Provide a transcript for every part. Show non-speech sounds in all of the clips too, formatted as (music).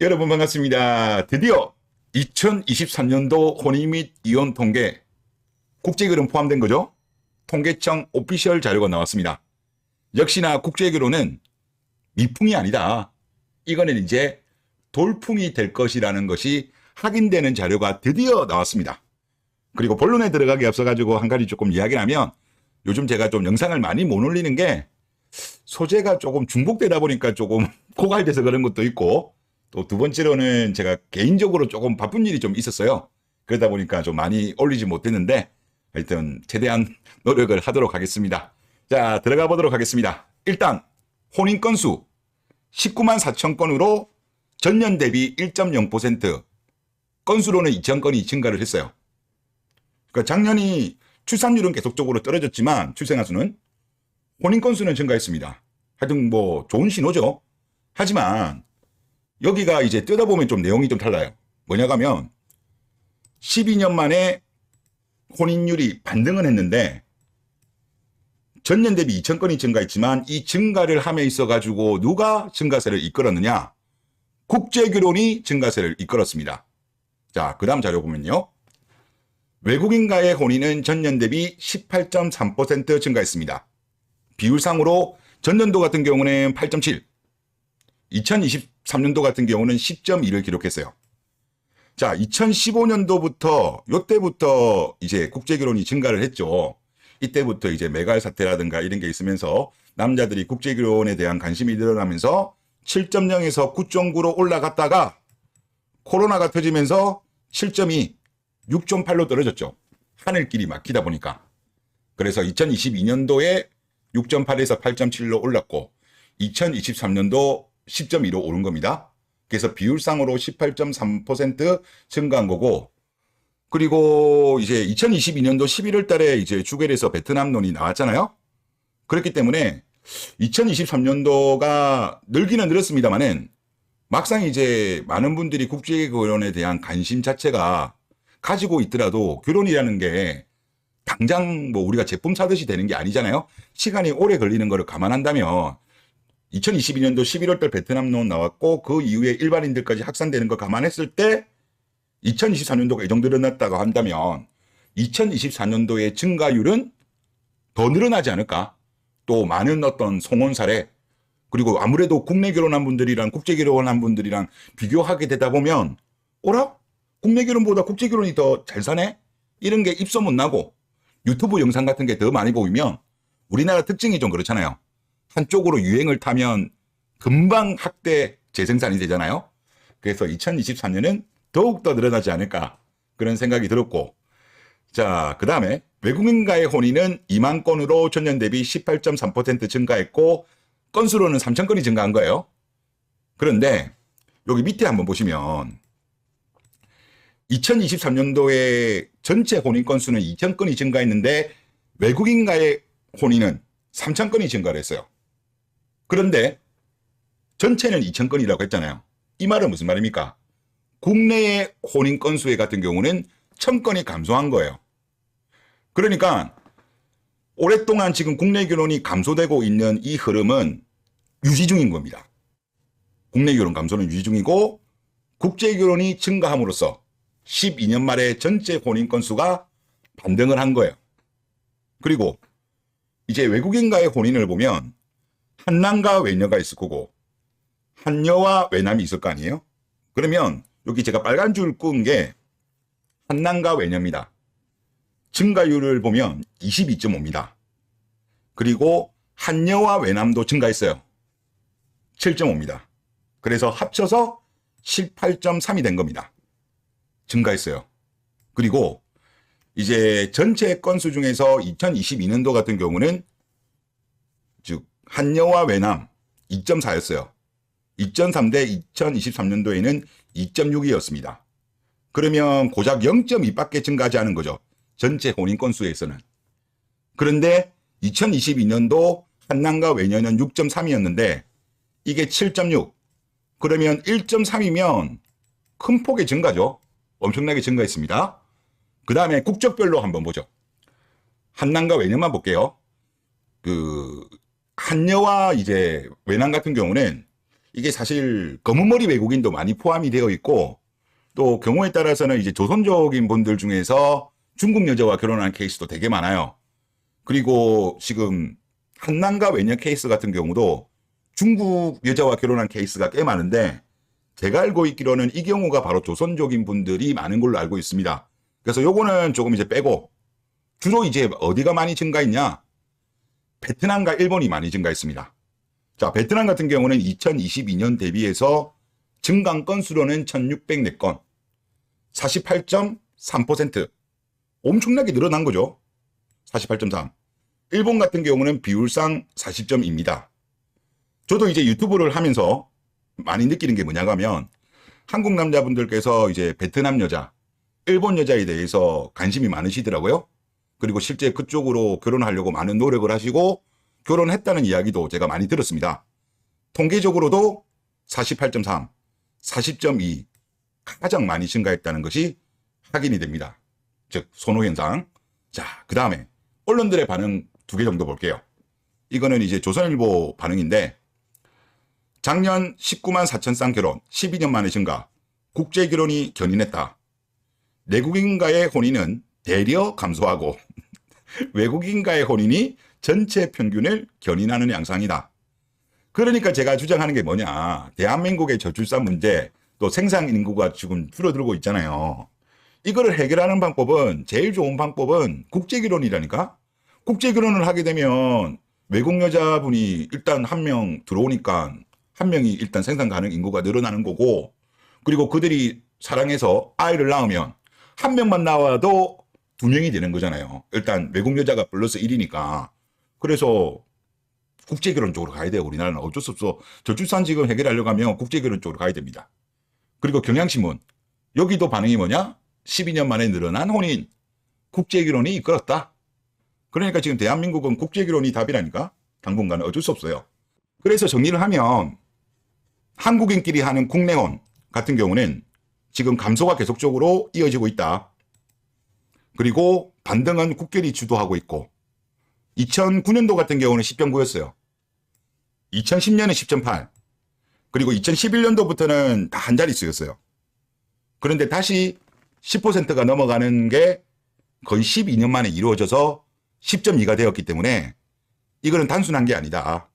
여러분 반갑습니다. 드디어 2023년도 혼인 및 이혼 통계 국제결혼 포함된 거죠? 통계청 오피셜 자료가 나왔습니다. 역시나 국제결혼은 미풍이 아니다. 이거는 이제 돌풍이 될 것이라는 것이 확인되는 자료가 드디어 나왔습니다. 그리고 본론에 들어가기 앞서 가지고 한 가지 조금 이야기를 하면 요즘 제가 좀 영상을 많이 못 올리는 게 소재가 조금 중복되다 보니까 조금 (laughs) 고갈돼서 그런 것도 있고 또 두 번째로는 제가 개인적으로 조금 바쁜 일이 좀 있었어요. 그러다 보니까 좀 많이 올리지 못했는데 하여튼 최대한 (laughs) 노력을 하도록 하겠습니다. 자, 들어가 보도록 하겠습니다. 일단 혼인 건수 19만 4천 건으로 전년 대비 1.0% 건수로는 2천 건이 증가를 했어요. 그러니까 작년이 출산율은 계속적으로 떨어졌지만 출생아 수는 혼인 건수는 증가했습니다. 하여튼 뭐 좋은 신호죠. 하지만 여기가 이제 뜯어보면 좀 내용이 좀 달라요. 뭐냐 하면 12년 만에 혼인율이 반등은 했는데 전년 대비 2천 건이 증가했지만 이 증가를 함에 있어 가지고 누가 증가세를 이끌었느냐? 국제 결혼이 증가세를 이끌었습니다. 자, 그 다음 자료 보면요. 외국인과의 혼인은 전년 대비 18.3% 증가했습니다. 비율상으로 전년도 같은 경우는 8.7, 2023년도 같은 경우는 10.2를 기록했어요. 자, 2015년도부터 요때부터 이제 국제 결혼이 증가를 했죠. 이때부터 이제 메갈 사태라든가 이런 게 있으면서 남자들이 국제 결혼에 대한 관심이 늘어나면서 7.0에서 9.9로 올라갔다가 코로나가 터지면서 7.2, 6.8로 떨어졌죠. 하늘길이 막히다 보니까. 그래서 2022년도에 6.8에서 8.7로 올랐고 2023년도 10.2로 오른 겁니다. 그래서 비율상으로 18.3% 증가한 거고 그리고 이제 2022년도 11월 달에 이제 주결에서 베트남론이 나왔잖아요. 그렇기 때문에 2023년도가 늘기는 늘었습니다만은 막상 이제 많은 분들이 국제 결혼에 대한 관심 자체가 가지고 있더라도 결혼이라는 게 당장 뭐 우리가 제품 사듯이 되는 게 아니잖아요. 시간이 오래 걸리는 거를 감안한다면 2022년도 11월 달 베트남 논 나왔고 그 이후에 일반인들까지 확산되는 거 감안했을 때 2023년도가 이 정도 늘어났다고 한다면 2024년도의 증가율은 더 늘어나지 않을까? 또 많은 어떤 송원 사례 그리고 아무래도 국내 결혼한 분들이랑 국제 결혼한 분들이랑 비교하게 되다 보면 어라? 국내 결혼보다 국제 결혼이 더 잘 사네? 이런 게 입소문 나고 유튜브 영상 같은 게 더 많이 보이면 우리나라 특징이 좀 그렇잖아요. 한쪽으로 유행을 타면 금방 확대 재생산이 되잖아요. 그래서 2024년은 더욱더 늘어나지 않을까 그런 생각이 들었고 자, 그 다음에 외국인과의 혼인은 2만 건으로 전년 대비 18.3% 증가했고 건수로는 3천 건이 증가한 거예요. 그런데 여기 밑에 한번 보시면 2023년도에 전체 혼인 건수는 2천 건이 증가했는데 외국인과의 혼인은 3천 건이 증가를 했어요. 그런데 전체는 2천 건이라고 했잖아요. 이 말은 무슨 말입니까? 국내의 혼인 건수의 같은 경우는 1000건이 감소한 거예요. 그러니까 오랫동안 지금 국내 결혼이 감소되고 있는 이 흐름은 유지 중인 겁니다. 국내 결혼 감소는 유지 중이고 국제 결혼이 증가함으로써 12년 만에 전체 혼인 건수가 반등을 한 거예요. 그리고 이제 외국인과의 혼인을 보면 한남과 외녀가 있을 거고 한여와 외남이 있을 거 아니에요? 그러면 여기 제가 빨간 줄 끄은 게 한남과 외녀입니다. 증가율을 보면 22.5입니다. 그리고 한여와 외남도 증가했어요. 7.5입니다. 그래서 합쳐서 18.3이 된 겁니다. 증가했어요. 그리고 이제 전체 건수 중에서 2022년도 같은 경우는 즉 한여와 외남 2.4였어요. 2.3대 2023년도에는 2.6이었습니다. 그러면 고작 0.2밖에 증가하지 않은 거죠. 전체 혼인 건수에서는. 그런데 2022년도 한남과 외녀는 6.3이었는데 이게 7.6. 그러면 1.3이면 큰 폭의 증가죠. 엄청나게 증가했습니다. 그 다음에 국적별로 한번 보죠. 한남과 외녀만 볼게요. 그 한여와 이제 외남 같은 경우는 이게 사실 검은머리 외국인도 많이 포함이 되어 있고 또 경우에 따라서는 이제 조선족인 분들 중에서 중국 여자와 결혼한 케이스도 되게 많아요. 그리고 지금 한남과 외녀 케이스 같은 경우도 중국 여자와 결혼한 케이스가 꽤 많은데 제가 알고 있기로는 이 경우가 바로 조선족인 분들이 많은 걸로 알고 있습니다. 그래서 요거는 조금 이제 빼고 주로 이제 어디가 많이 증가했냐? 베트남과 일본이 많이 증가했습니다. 자, 베트남 같은 경우는 2022년 대비해서 증강 건수로는 1604건, 48.3%. 엄청나게 늘어난 거죠. 48.3. 일본 같은 경우는 비율상 40.2입니다. 저도 이제 유튜브를 하면서 많이 느끼는 게 뭐냐고 하면 한국 남자분들께서 이제 베트남 여자, 일본 여자에 대해서 관심이 많으시더라고요. 그리고 실제 그쪽으로 결혼하려고 많은 노력을 하시고 결혼했다는 이야기도 제가 많이 들었습니다. 통계적으로도 48.3, 40.2 가장 많이 증가했다는 것이 확인이 됩니다. 즉 선호 현상. 자, 그 다음에 언론들의 반응 두 개 정도 볼게요. 이거는 이제 조선일보 반응인데 작년 19만 4천 쌍 결혼 12년 만에 증가. 국제 결혼이 견인했다. 내국인과의 혼인은 대려 감소하고 (laughs) 외국인과의 혼인이 전체 평균을 견인하는 양상이다. 그러니까 제가 주장하는 게 뭐냐. 대한민국의 저출산 문제, 또 생산 인구가 지금 줄어들고 있잖아요. 이거를 해결하는 방법은 제일 좋은 방법은 국제 결혼이라니까. 국제 결혼을 하게 되면 외국 여자분이 일단 한 명 들어오니까 한 명이 일단 생산 가능 인구가 늘어나는 거고 그리고 그들이 사랑해서 아이를 낳으면 한 명만 나와도 두 명이 되는 거잖아요. 일단 외국 여자가 플러스 1이니까. 그래서 국제 결혼 쪽으로 가야 돼요. 우리나라는 어쩔 수 없어. 저출산 지금 해결하려고 하면 국제 결혼 쪽으로 가야 됩니다. 그리고 경향신문 여기도 반응이 뭐냐? 12년 만에 늘어난 혼인 국제 결혼이 이끌었다. 그러니까 지금 대한민국은 국제 결혼이 답이라니까 당분간은 어쩔 수 없어요. 그래서 정리를 하면 한국인끼리 하는 국내혼 같은 경우는 지금 감소가 계속적으로 이어지고 있다. 그리고 반등은 국결이 주도하고 있고 2009년도 같은 경우는 10.9였어요. 2010년은 10.8. 그리고 2011년도부터는 다 한 자릿수였어요. 그런데 다시 10%가 넘어가는 게 거의 12년 만에 이루어져서 10.2가 되었기 때문에 이거는 단순한 게 아니다.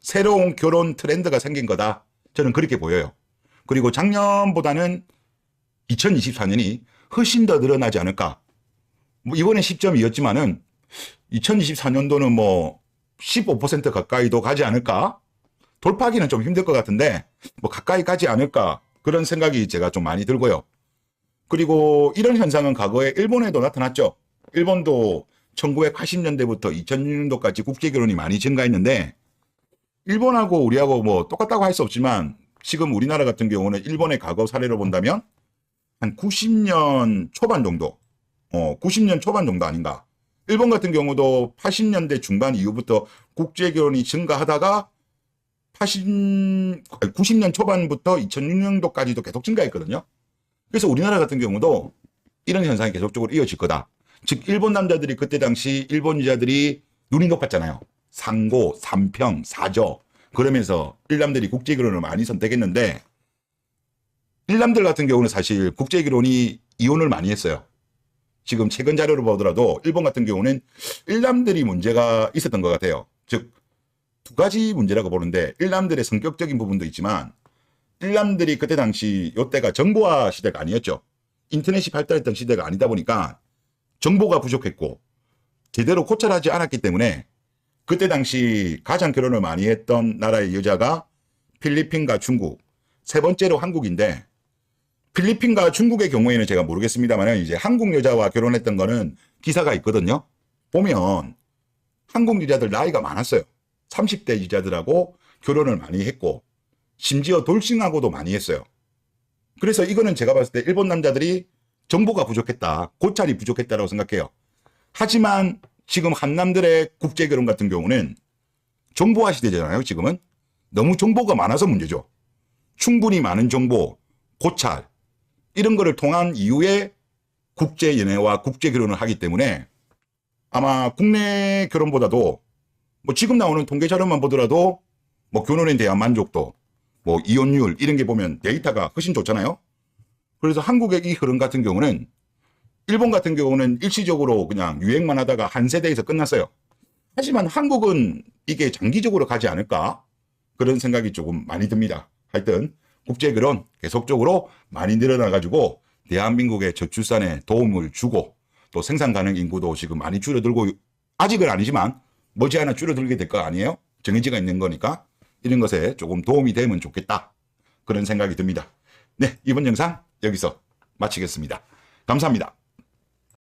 새로운 결혼 트렌드가 생긴 거다. 저는 그렇게 보여요. 그리고 작년보다는 2024년이 훨씬 더 늘어나지 않을까. 뭐 이번에 10.2였지만은 2024년도는 뭐 15% 가까이도 가지 않을까? 돌파하기는 좀 힘들 것 같은데 뭐 가까이 가지 않을까? 그런 생각이 제가 좀 많이 들고요. 그리고 이런 현상은 과거에 일본에도 나타났죠. 일본도 1980년대부터 2006년도까지 국제 결혼이 많이 증가했는데 일본하고 우리하고 뭐 똑같다고 할 수 없지만 지금 우리나라 같은 경우는 일본의 과거 사례로 본다면 한 90년 초반 정도, 어, 90년 초반 정도 아닌가. 일본 같은 경우도 80년대 중반 이후부터 국제 결혼이 증가하다가 80, 90년 초반부터 2006년도까지도 계속 증가했거든요. 그래서 우리나라 같은 경우도 이런 현상이 계속적으로 이어질 거다. 즉 일본 남자들이 그때 당시 일본 여자들이 눈이 높았잖아요. 상고, 삼평, 사저 그러면서 일남들이 국제 결혼을 많이 선택했는데 일남들 같은 경우는 사실 국제 결혼이 이혼을 많이 했어요. 지금 최근 자료를 보더라도 일본 같은 경우는 일남들이 문제가 있었던 것 같아요. 즉 두 가지 문제라고 보는데 일남들의 성격적인 부분도 있지만 일남들이 그때 당시 요때가 정보화 시대가 아니었죠. 인터넷이 발달했던 시대가 아니다 보니까 정보가 부족했고 제대로 고찰하지 않았기 때문에 그때 당시 가장 결혼을 많이 했던 나라의 여자가 필리핀과 중국, 세 번째로 한국인데 필리핀과 중국의 경우에는 제가 모르겠습니다만 이제 한국 여자와 결혼했던 거는 기사가 있거든요. 보면 한국 여자들 나이가 많았어요. 30대 여자들하고 결혼을 많이 했고 심지어 돌싱하고도 많이 했어요. 그래서 이거는 제가 봤을 때 일본 남자들이 정보가 부족했다. 고찰이 부족했다라고 생각해요. 하지만 지금 한남들의 국제 결혼 같은 경우는 정보화 시대잖아요. 지금은 너무 정보가 많아서 문제죠. 충분히 많은 정보, 고찰 이런 거를 통한 이후에 국제 연애와 국제 결혼을 하기 때문에 아마 국내 결혼보다도 뭐 지금 나오는 통계 자료만 보더라도 뭐 결혼에 대한 만족도 뭐 이혼율 이런 게 보면 데이터가 훨씬 좋잖아요. 그래서 한국의 이 흐름 같은 경우는 일본 같은 경우는 일시적으로 그냥 유행만 하다가 한 세대에서 끝났어요. 하지만 한국은 이게 장기적으로 가지 않을까? 그런 생각이 조금 많이 듭니다. 하여튼 국제 결혼 계속적으로 많이 늘어나가지고 대한민국의 저출산에 도움을 주고 또 생산 가능 인구도 지금 많이 줄어들고 아직은 아니지만 머지않아 줄어들게 될 거 아니에요? 정해지가 있는 거니까 이런 것에 조금 도움이 되면 좋겠다. 그런 생각이 듭니다. 네, 이번 영상 여기서 마치겠습니다. 감사합니다.